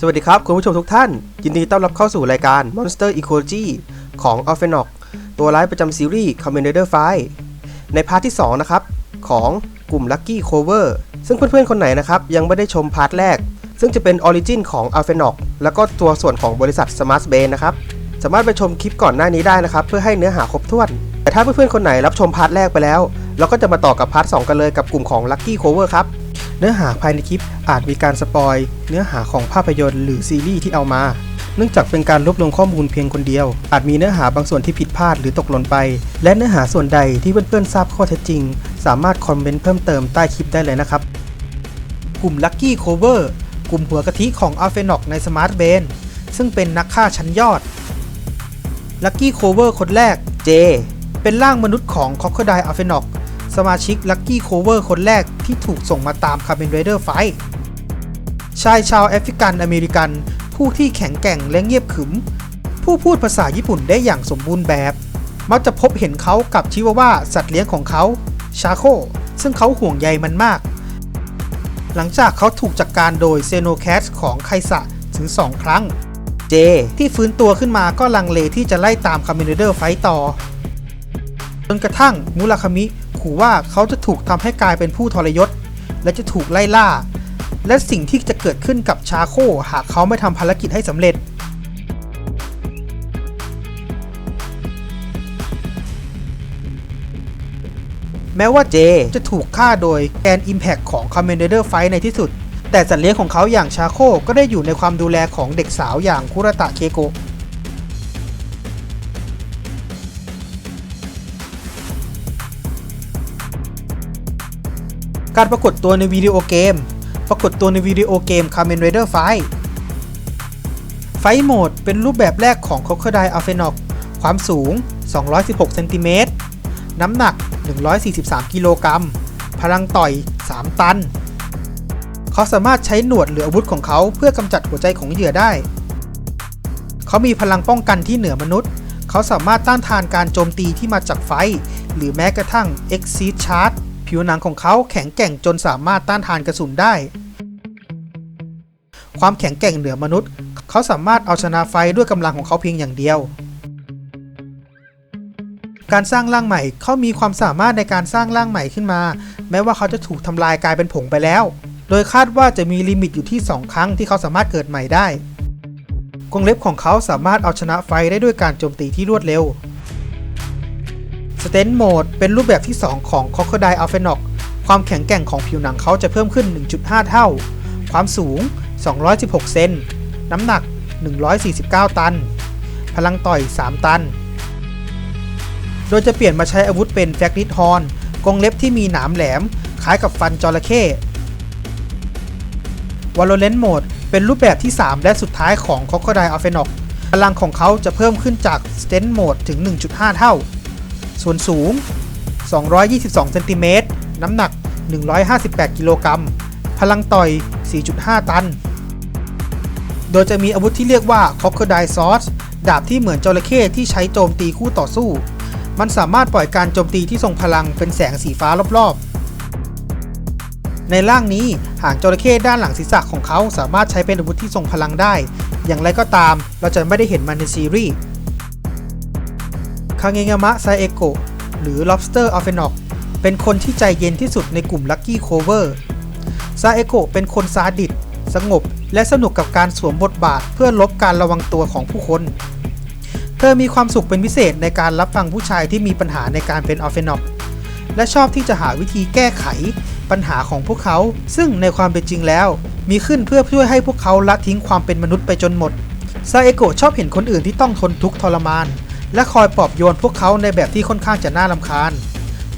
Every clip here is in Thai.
สวัสดีครับ คุณผู้ชมทุกท่าน ยินดีต้อนรับเข้าสู่รายการ Monster Ecology ของ o f f e n o c ตัวร้ายประจำซีรีส์ Kamen Rider f i ในพาร์ทที่ 2 นะครับ ของกลุ่ม Lucky Cover ซึ่งเพื่อนๆ คนไหนนะครับ ยังไม่ได้ชมพาร์ทแรก ซึ่งจะเป็นออริจินของ a l p h e n o c แล้วก็ตัวส่วนของบริษัท Smart b a n นะครับ สามารถไปชมคลิปก่อนหน้านี้ได้นะครับ เพื่อให้เนื้อหาครบถ้วน แต่ถ้าเพื่อนๆ คนไหนรับชมพาร์ทแรกไปแล้ว เราก็จะมาต่อกับพาร์ท2กันเลยกับกลุ่มของ Lucky Cover ครับ เนื้อหาภายในคลิปอาจมีการสปอย เนื้อหาของภาพยนตร์หรือซีรีส์ที่เอามา เนื่องจากเป็นการรวบรวมข้อมูลเพียงคนเดียว อาจมีเนื้อหาบางส่วนที่ผิดพลาดหรือตกหล่นไป และเนื้อหาส่วนใดที่เพื่อนๆทราบข้อเท็จจริง สามารถคอมเมนต์เพิ่มเติมใต้คลิปได้เลยนะครับ กลุ่ม Lucky Cover กลุ่มหัวกะทิของ a l p h e n o c ใน Smart b a n ซึ่งเป็นนักฆ่าชั้นยอด Lucky Cover คนแรก J เป็นร่างมนุษย์ของ Crocodile a l p h e n o c สมาชิก Lucky Cover คนแรกที่ถูกส่งมาตาม Kamen Rider Fight ชายชาวแอฟริกันอเมริกัน ผู้ที่แข็งแกร่งและเงียบขรึม ผู้พูดภาษาญี่ปุ่นได้อย่างสมบูรณ์แบบ มักจะพบเห็นเขากับชิวาว่าสัตว์เลี้ยงของเขา ชาโค ซึ่งเขาห่วงใยมันมาก หลังจากเขาถูกจัดกการโดยเซโนแคสของไคสะถึง 2 ครั้ง เจ ที่ฟื้นตัวขึ้นมาก็ลังเลที่จะไล่ตามคามินเดอร์ไฟต่อ จนกระทั่งมุราคามิ ขู่ว่าเขาจะถูกทำให้กลายเป็นผู้ทรยศ และจะถูกไล่ล่า และสิ่งที่จะเกิดขึ้นกับชาโคหากเขาไม่ทำภารกิจให้สำเร็จ แม้ว่าเจจะถูกฆ่าโดยแกน Impact ของ Kamen Rider Fight ในที่สุด แต่สัตว์เลี้ยงของเขาอย่างชาโคก็ได้อยู่ในความดูแลของเด็กสาวอย่างคุระตะเคโกะ การปรากฏตัวในวิดีโอเกม ปรากฏตัวในวิดีโอเกม Kamen Rider Fight ไฟโหมดเป็นรูปแบบแรกของ Crocodile a l p h e n o c ความสูง 216เซนติเมตร น้ำหนัก 143 กิโลกรัม พลังต่อย 3 ตัน เขาสามารถใช้หนวดหรืออาวุธของเขาเพื่อกำจัดหัวใจของเหยื่อได้ เขามีพลังป้องกันที่เหนือมนุษย์ เขาสามารถต้านทานการโจมตีที่มาจากไฟ หรือแม้กระทั่ง Exceed Charge ผิวหนังของเขาแข็งแกร่งจนสามารถต้านทานกระสุนได้ ความแข็งแกร่งเหนือมนุษย์ เขาสามารถเอาชนะไฟด้วยกำลังของเขาเพียงอย่างเดียว การสร้างร่างใหม่เขามีความสามารถในการสร้างร่างใหม่ขึ้นมา แม้ว่าเขาจะถูกทำลายกลายเป็นผงไปแล้ว โดยคาดว่าจะมีลิมิตอยู่ที่ 2 ครั้งที่เขาสามารถเกิดใหม่ได้กรงเล็บของเขาสามารถเอาชนะไฟได้ด้วยการโจมตีที่รวดเร็ว สเตนโหมดเป็นรูปแบบที่ 2 ของ Crocodile a l p h e n o c ความแข็งแกร่งของผิวหนังเขาจะเพิ่มขึ้น 1.5 เท่า ความสูง 216 เซน น้ำหนัก 149 ตัน พลังต่อย 3 ตัน โดยจะเปลี่ยนมาใช้อาวุธเป็นแฟกนิดฮอนกรงเล็บที่มีหนามแหลม คล้ายกับฟันจระเข้ว a l o r a n t Mode เป็นรูปแบบที่ 3 และสุดท้ายของ Crocodile a l p h e n o c พลังของเขาจะเพิ่มขึ้นจาก Stent Mode ถึง 1.5 เท่า ส่วนสูง 222เซนติเมตรน้ำหนัก 158 กิโลกรัม พลังต่อย 4.5 ตัน โดยจะมีอาวุธที่เรียกว่า Crocodile Sword ดาบที่เหมือนจระเข้ที่ใช้โจมตีคู่ต่อสู้ มันสามารถปล่อยการโจมตีที่ทรงพลังเป็นแสงสีฟ้ารอบๆ ในร่างนี้หางจระเข้ด้านหลังศีรษะของเขาสามารถใช้เป็นอาวุธที่ทรงพลังได้ อย่างไรก็ตามเราจะไม่ได้เห็นมันในซีรีส์าเงงามะไซเอโกะหรือ lobster a l p h e n o c เป็นคนที่ใจเย็นที่สุดในกลุ่ม Lucky Cover ซาเอโกะเป็นคนซาดิสสงบ และสนุกกับการสวมบทบาทเพื่อลบการระวังตัวของผู้คน เธอมีความสุขเป็นพิเศษในการรับฟังผู้ชายที่มีปัญหาในการเป็นอัลเฟนอกและชอบที่จะหาวิธีแก้ไขปัญหาของพวกเขา ซึ่งในความเป็นจริงแล้ว มีขึ้นเพื่อช่วยให้พวกเขาละทิ้งความเป็นมนุษย์ไปจนหมดซาเอโกะชอบเห็นคนอื่นที่ต้องทนทุกข์ทรมาน และคอยปลอบโยนพวกเขาในแบบที่ค่อนข้างจะน่ารำคาญ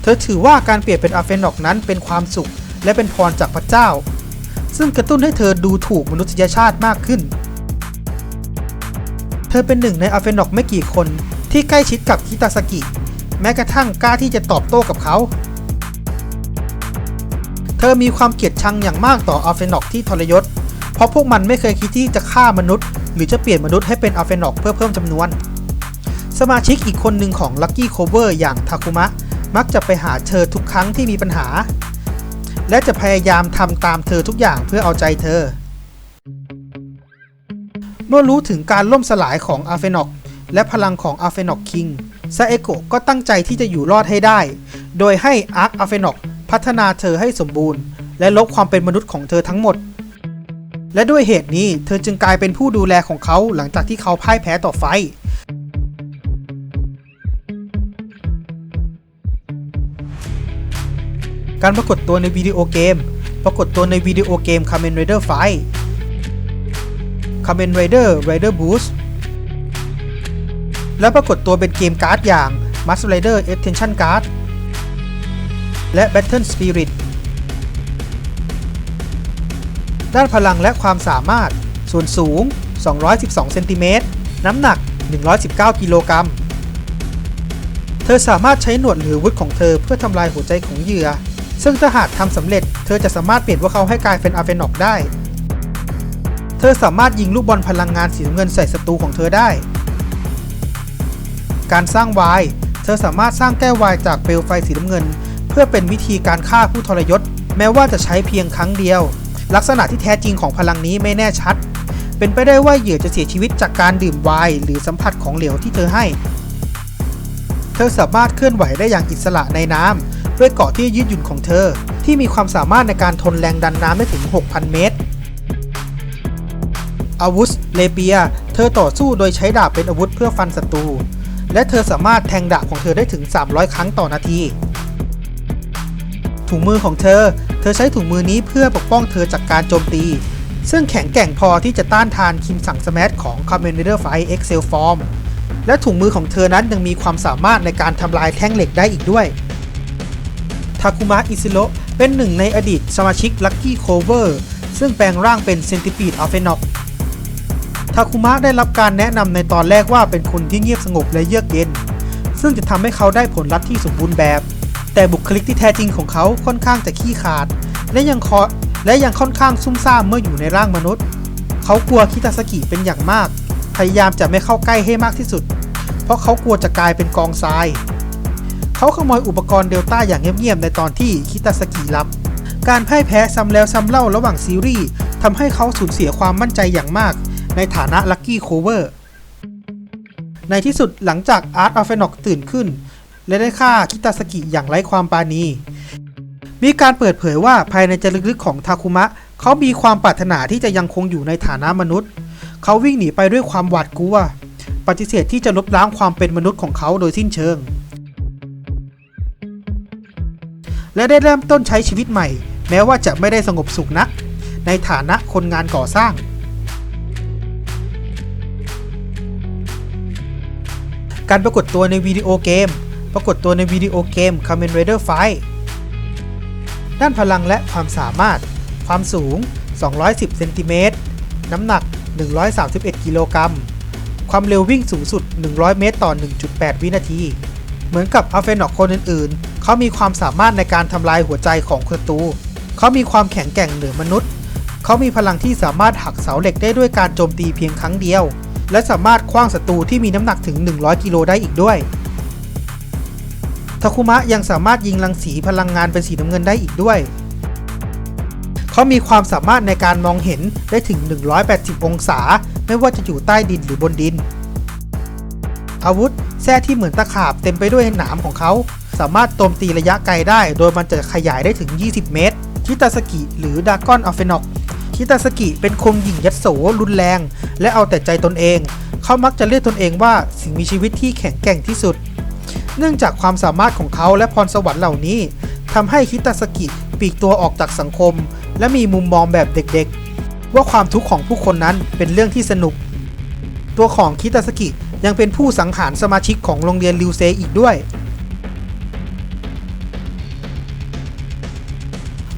เธอถือว่าการเปลี่ยนเป็นอัลเฟนอกนั้นเป็นความสุข และเป็นพรจากพระเจ้า ซึ่งกระตุ้นให้เธอดูถูกมนุษยชาติมากขึ้น เธอเป็นหนึ่งในอัลเฟนอกไม่กี่คนที่ใกล้ชิดกับคิตาสกิ แม้กระทั่งกล้าที่จะตอบโต้กับเขา เธอมีความเกลียดชังอย่างมากต่ออัลเฟนอกที่ทรยศ เพราะพวกมันไม่เคยคิดที่จะฆ่ามนุษย์ หรือจะเปลี่ยนมนุษย์ให้เป็นอัลเฟนอกเพื่อเพิ่มจำนวน สมาชิกอีกคนหนึ่งของ Lucky Cover อย่างทาคุมะมักจะไปหาเธอทุกครั้งที่มีปัญหา และจะพยายามทำตามเธอทุกอย่างเพื่อเอาใจเธอ เมื่อรู้ถึงการล่มสลายของอาเฟนอกและพลังของอาเฟนอกคิงซาเอโกะก็ตั้งใจที่จะอยู่รอดให้ได้ โดยให้อาร์คอาเฟนอกพัฒนาเธอให้สมบูรณ์ และลบความเป็นมนุษย์ของเธอทั้งหมด และด้วยเหตุนี้เธอจึงกลายเป็นผู้ดูแลของเขาหลังจากที่เขาพ่ายแพ้ต่อไฟ การปรากฏตัวในวิดีโอเกม ปรากฏตัวในวิดีโอเกม Kamen Rider Fight Kamen Rider Rider Boost และปรากฏตัวเป็นเกมการ์ดอย่าง Master Rider Attention Card และ Battle Spirit ด้านพลังและความสามารถ ส่วนสูง 212 เซนติเมตร น้ำหนัก 119 กิโลกรัม เธอสามารถใช้หนวดหรือวุธของเธอเพื่อทำลายหัวใจของเหยื่อ ซึ่งถ้าหากทำสำเร็จ เธอจะสามารถเปลี่ยนพวกเขาให้กลายเป็นอาเฟนอกได้ เธอสามารถยิงลูกบอลพลังงานสีน้ำเงินใส่ศัตรูของเธอได้ การสร้างวาย เธอสามารถสร้างแก้ววายจากเปลวไฟสีน้ำเงิน เพื่อเป็นวิธีการฆ่าผู้ทรยศ แม้ว่าจะใช้เพียงครั้งเดียว ลักษณะที่แท้จริงของพลังนี้ไม่แน่ชัด เป็นไปได้ว่าเหยื่อจะเสียชีวิตจากการดื่มวน์หรือสัมผัสของเหลวที่เธอให้ เธอสามารถเคลื่อนไหวได้อย่างอิสระในน้ำ ด้วยเกาะที่ยืดหยุ่นของเธอ ที่มีความสามารถในการทนแรงดันน้ำได้ถึง 6,000 เมตร อาวุธเลเปีย เธอต่อสู้โดยใช้ดาบเป็นอาวุธเพื่อฟันศัตรู และเธอสามารถแทงดาบของเธอได้ถึง 300 ครั้งต่อนาที ถุงมือของเธอ เธอใช้ถุงมือนี้เพื่อปกป้องเธอจากการโจมตี ซึ่งแข็งแกร่งพอที่จะต้านทานคิมสั่งสแมชของ Kamen Rider Fight Excel Form และถุงมือของเธอนั้นยังมีความสามารถในการทำลายแท่งเหล็กได้อีกด้วย ทาคุมะอิซิโรเป็นหนึ่งในอดีตสมาชิก Lucky Clover ซึ่งแปลงร่างเป็นเซนติปีดอัลเฟนอกทาคุมะได้รับการแนะนำในตอนแรกว่าเป็นคนที่เงียบสงบและเยือกเย็น ซึ่งจะทำให้เขาได้ผลลัพธ์ที่สมบูรณ์แบบ แต่บุคลิกที่แท้จริงของเขาค่อนข้างจะขี้ขลาด และยังคอและยังค่อนข้างซุ่มซ่ามเมื่ออยู่ในร่างมนุษย์ เขากลัวคิตาสกิเป็นอย่างมาก พยายามจะไม่เข้าใกล้ให้มากที่สุด เพราะเขากลัวจะกลายเป็นกองทราย เขาขโมยอุปกรณ์เดลต้าอย่างเงียบๆในตอนที่คิตาสกิรับ การพ่ายแพ้ซ้ำแล้วซ้ำเล่าระหว่างซีรีส์ทำให้เขาสูญเสียความมั่นใจอย่างมาก ในฐานะลัคกี้โคเวอร์ในที่สุดหลังจากอาร์ตอัลเฟนอกตื่นขึ้น และได้ฆ่าคิตาสกิอย่างไร้ความปราณีมีการเปิดเผยว่าภายในใจลึกๆของทาคุมะ เขามีความปรารถนาที่จะยังคงอยู่ในฐานะมนุษย์ เขาวิ่งหนีไปด้วยความหวาดกลัว ปฏิเสธที่จะลบล้างความเป็นมนุษย์ของเขาโดยสิ้นเชิง และได้เริ่มต้นใช้ชีวิตใหม่ แม้ว่าจะไม่ได้สงบสุขนัก ในฐานะคนงานก่อสร้าง การปรากฏตัวในวิดีโอเกม ปรากฏตัวในวิดีโอเกม Kamen Rider Fight ด้านพลังและความสามารถ ความสูง 210 เซนติเมตร น้ำหนัก 131 กิโลกรัม ความเร็ววิ่งสูงสุด 100 เมตร ต่อ 1.8 วินาที เหมือนกับอัลเฟนอกคนอื่น เขามีความสามารถในการทำลายหัวใจของศัตรูเขามีความแข็งแกร่งเหนือมนุษย์ เขามีพลังที่สามารถหักเสาเหล็กได้ด้วยการโจมตีเพียงครั้งเดียว และสามารถคว้างศัตรูที่มีน้ำหนักถึง 100 กิโลได้อีกด้วยทาคุมะยังสามารถยิงรังสีพลังงานเป็นสีน้ำเงินได้อีกด้วย เขามีความสามารถในการมองเห็นได้ถึง 180 องศา ไม่ว่าจะอยู่ใต้ดินหรือบนดิน อาวุธแส้ที่เหมือนตะขาบเต็มไปด้วยหนามของเขา สามารถโจมตีระยะไกลได้ โดยมันจะขยายได้ถึง 20 เมตรคิตาสกิหรือดากอนอัลเฟนอกคิตาสกิเป็นคนหญิงยัดโสรุนแรง และเอาแต่ใจตนเอง เขามักจะเรียกตนเองว่าสิ่งมีชีวิตที่แข็งแกร่งที่สุด เนื่องจากความสามารถของเขาและพรสวรรค์เหล่านี้ทำให้คิตาสกิปีกตัวออกจากสังคม และมีมุมมองแบบเด็กๆ ว่าความทุกข์ของผู้คนนั้นเป็นเรื่องที่สนุก ตัวของคิตาสกิยังเป็นผู้สังหารสมาชิกของโรงเรียนริวเซอีกด้วย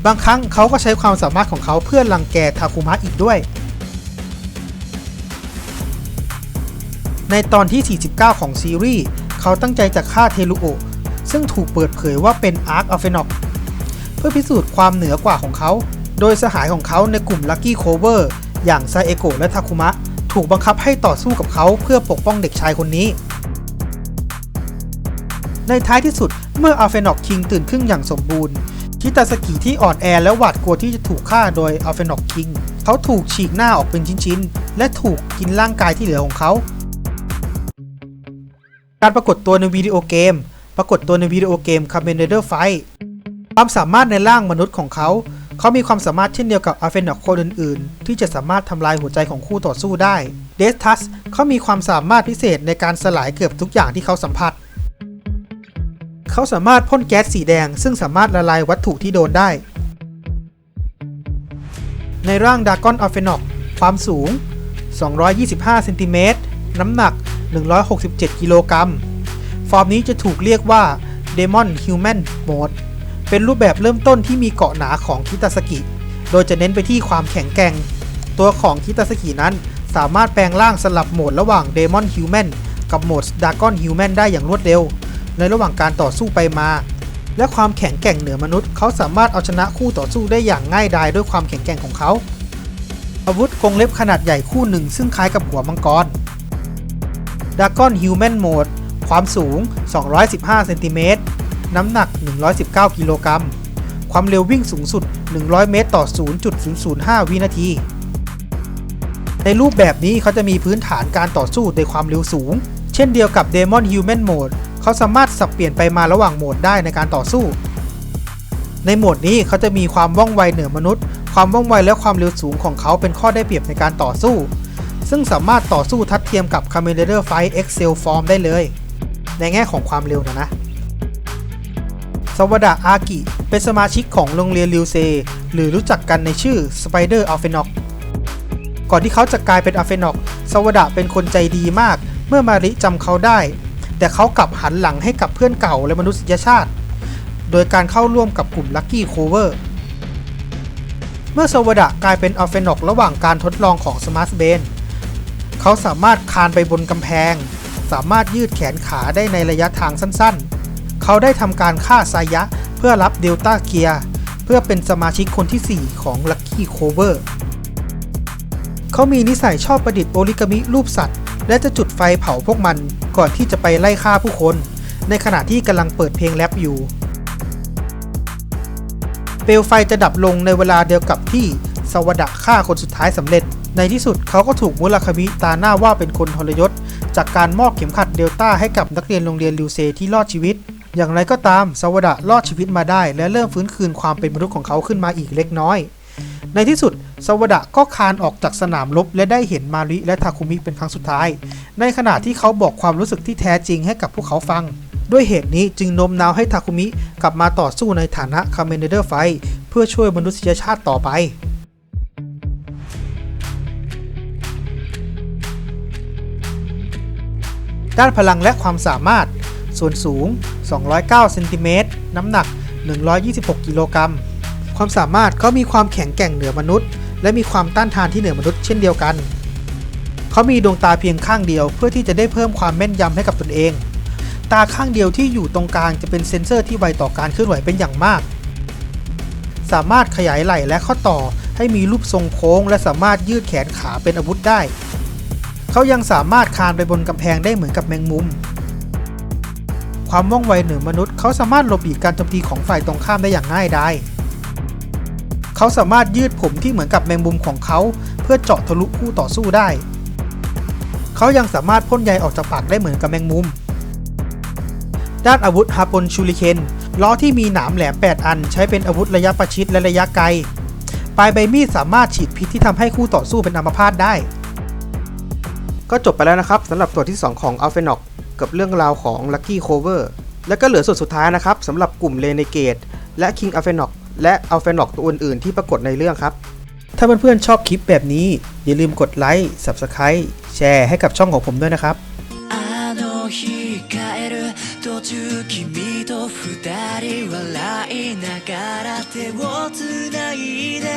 บางครั้งเขาก็ใช้ความสามารถของเขาเพื่อรังแกทาคุมะอีกด้วย ในตอนที่ 49 ของซีรีส์เขาตั้งใจจะฆ่าเทลุโอซึ่งถูกเปิดเผยว่าเป็นอาร์คอัลเฟนอกเพื่อพิสูจน์ความเหนือกว่าของเขา โดยสหายของเขาในกลุ่มลั c กี้โคเวอร์อย่างไซเอโกและทาคุมะ ถูกบังคับให้ต่อสู้กับเขาเพื่อปกป้องเด็กชายคนนี้ ในท้ายที่สุดเมื่ออัลเฟนอกคิงตื่นขึ้นอย่างสมบูรณ์ คิตาสกิที่อ่อนแอและหวาดกลัวที่จะถูกฆ่าโดยอัลเฟนอกคิง เขาถูกฉีกหน้าออกเป็นชิ้นๆ และถูกกินร่างกายที่เหลือของเขา การปรากฏตัวในวิดีโอเกม ปรากฏตัวในวิดีโอเกม Kamen Rider Fight ความสามารถในร่างมนุษย์ของเขา เขามีความสามารถเช่นเดียวกับอาเฟนอกคนอื่นๆ ที่จะสามารถทำลายหัวใจของคู่ต่อสู้ได้ เดสทัสเขามีความสามารถพิเศษในการสลายเกือบทุกอย่างที่เขาสัมผัส เขาสามารถพ่นแก๊สสีแดง ซึ่งสามารถละลายวัตถุที่โดนได้ ในร่างดากอนอัลเฟนอกความสูง 225 เซนติเมตร น้ำหนัก 167 กิโลกรัม ฟอร์มนี้จะถูกเรียกว่า Demon Human Mode เป็นรูปแบบเริ่มต้นที่มีเกาะหนาของคิตาสกิ โดยจะเน้นไปที่ความแข็งแกร่ง ตัวของคิตาสกินั้นสามารถแปลงร่างสลับโหมดระหว่าง Demon Human กับโหมด Dragon Human ได้อย่างรวดเร็ว ในระหว่างการต่อสู้ไปมา และความแข็งแกร่งเหนือมนุษย์ เขาสามารถเอาชนะคู่ต่อสู้ได้อย่างง่ายดายด้วยความแข็งแกร่งของเขา อาวุธกรงเล็บขนาดใหญ่คู่หนึ่งซึ่งคล้ายกับหัวมังกร d r a g o n Human Mode ความสูง 215 เซนติเมตร น้ำหนัก 119 กิโลกรัม ความเร็ววิ่งสูงสุด 100 เมตร ต่อ 0.005 วินาที ในรูปแบบนี้เขาจะมีพื้นฐานการต่อสู้ในความเร็วสูง เช่นเดียวกับ Demon Human Mode เขาสามารถสับเปลี่ยนไปมาระหว่างโหมดได้ในการต่อสู้ ในโหมดนี้เขาจะมีความว่องไวเหนือมนุษย์ ความว่องไวและความเร็วสูงของเขาเป็นข้อได้เปรียบในการต่อสู้ ซึ่งสามารถต่อสู้ทัดเทียมกับ Kamen Rider Fight Excel Form ได้เลย ในแง่ของความเร็วนะนะสวดะอากิ เป็นสมาชิกของโรงเรียนริวเซ หรือรู้จักกันในชื่อ Spider a l p h e n o c ก่อนที่เขาจะกลายเป็นอัลเฟนอกสวดะเป็นคนใจดีมาก เมื่อมาริจำเขาได้ แต่เขากลับหันหลังให้กับเพื่อนเก่าและมนุษยชาติ โดยการเข้าร่วมกับกลุ่มลัคกี้โคเวอร์ เมื่อสวดะกลายเป็นอัลเฟนอกระหว่างการทดลองของสมาร์ทเบนเขาสามารถคานไปบนกำแพง สามารถยืดแขนขาได้ในระยะทางสั้นๆ เขาได้ทำการฆ่าไซยะเพื่อรับเดลต้าเกียร์เพื่อเป็นสมาชิกคนที่ 4 ของ Lucky Cover เขามีนิสัยชอบประดิษฐ์โอริกามิรูปสัตว์ และจะจุดไฟเผาพวกมันก่อนที่จะไปไล่ฆ่าผู้คน ในขณะที่กำลังเปิดเพลงแรปอยู่ เปลวไฟจะดับลงในเวลาเดียวกับที่สวดะฆ่าคนสุดท้ายสำเร็จ ในที่สุดเขาก็ถูกมุราคามิตาหน้าว่าเป็นคนทรยศ จากการมอบเข็มขัดเดลต้าให้กับนักเรียนโรงเรียนลิวเซที่รอดชีวิต อย่างไรก็ตามสวดะรอดชีวิตมาได้ และเริ่มฟื้นคืนความเป็นมนุษย์ของเขาขึ้นมาอีกเล็กน้อย ในที่สุดสวดะก็คานออกจากสนามรบและได้เห็นมาริและทาคุมิเป็นครั้งสุดท้าย ในขณะที่เขาบอกความรู้สึกที่แท้จริงให้กับพวกเขาฟัง ด้วยเหตุนี้จึงโน้มน้าวให้ทาคุมิกลับมาต่อสู้ในฐานะคาเมนเดอร์ไฟเพื่อช่วยมนุษยชาติต่อไปด้านพลังและความสามารถ ส่วนสูง 209 เซนติเมตร น้ำหนัก 126 กิโลกรัม ความสามารถเขามีความแข็งแกร่งเหนือมนุษย์ และมีความต้านทานที่เหนือมนุษย์เช่นเดียวกัน เขามีดวงตาเพียงข้างเดียวเพื่อที่จะได้เพิ่มความแม่นยำให้กับตนเอง ตาข้างเดียวที่อยู่ตรงกลางจะเป็นเซ็นเซอร์ที่ไวต่อการเคลื่อนไหวเป็นอย่างมาก สามารถขยายไหล่และข้อต่อให้มีรูปทรงโค้ง และสามารถยืดแขนขาเป็นอาวุธได้ เขายังสามารถคานไปบนกำแพงได้เหมือนกับแมงมุม ความว่องไวเหนือมนุษย์เขาสามารถหลบหลีกการโจมตีของฝ่ายตรงข้ามได้อย่างง่ายดาย เขาสามารถยืดผมที่เหมือนกับแมงมุมของเขา เพื่อเจาะทะลุคู่ต่อสู้ได้ เขายังสามารถพ่นใยออกจากปากได้เหมือนกับแมงมุม ด้านอาวุธฮาปนชูริเคนล้อที่มีหนามแหลม 8 อัน ใช้เป็นอาวุธระยะประชิดและระยะไกล ปลายใบมีดสามารถฉีดพิษที่ทำให้คู่ต่อสู้เป็นอัมพาตได้ ก็จบไปแล้วนะครับสำหรับตัวที่ 2 ของ a l p h e n o c กับเรื่องราวของ Lucky Cover และก็เหลือส่วนสุดท้ายนะครับสำหรับกลุ่ม Renegade และ King a l p h e n o c และ a l p h e n o c ตัวอื่นๆที่ปรากฏในเรื่องครับ ถ้าเพื่อนๆชอบคลิปแบบนี้ อย่าลืมกดไลค์ Subscribe แชร์ให้กับช่องของผมด้วยนะครับ あの日帰る途中君と二人笑いながら手をつないで